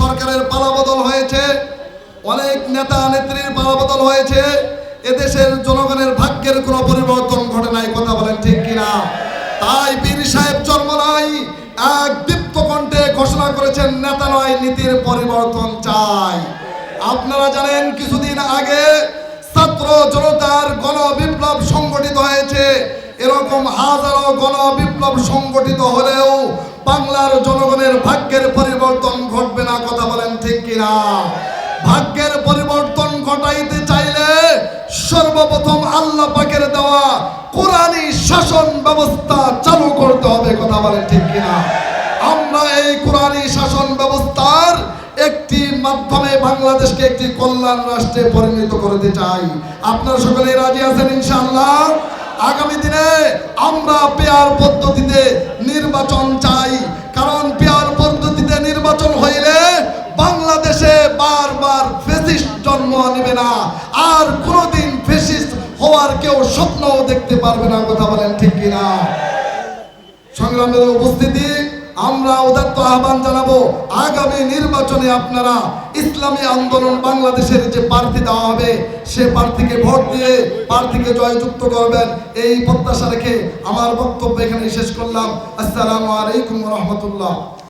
সরকারের পালাবদল হয়েছে, অনেক নেতা নেত্রীর পালাবদল হয়েছে, এদেশের জনগণের ভাগ্যের কোনো পরিবর্তন ঘটে নাই, কথা বলেন ঠিক কিনা? তাই বীর সাহেব নাই, এক দীপ্ত কণ্ঠে ঘোষণা করেছেন, নেতা নয়, নীতির পরিবর্তন চাই। আপনারা জানেন, কিছুদিন আগে ছাত্র জনতার গণ বিপ্লব সংগঠিত হয়েছে, এরকম হাজারো গণ বিপ্লব সংগঠিত হলেও বাংলার জনগণের ভাগ্যের পরিবর্তন কিনা? ভাগ্যের পরিবর্তন ঘটাইতে চাইলে সর্বপ্রথম আল্লাহ পাকের দেওয়া কোরআনী শাসন ব্যবস্থা চালু করতে হবে, কথা বলেন ঠিক কিনা? আমরা এই কোরআনী শাসন ব্যবস্থার একটি মাধ্যমে বাংলাদেশকে একটি কল্যাণ রাষ্ট্রে পরিণত করতে চাই। আপনারা সকলে রাজি আছেন ইনশাআল্লাহ? আগামী দিনে আমরা পেয়ার পদ্ধতিতে নেবে না। আর কোনোদিন ফেসিস্ট হওয়ার কেউ স্বপ্নও দেখতে পারবে না, কথা বলেন ঠিক কিনা? সংগ্রামের উপস্থিতি, আমরা উদাত্ত আহ্বান জানাব, আগামী নির্বাচনে আপনারা ইসলামী আন্দোলন বাংলাদেশের যে প্রার্থী দেওয়া হবে, সে প্রার্থীকে ভোট দিয়ে প্রার্থীকে জয়যুক্ত করবেন। এই প্রত্যাশা রেখে আমার বক্তব্য এখানে শেষ করলাম। আসসালামু আলাইকুম রহমতুল্লাহ।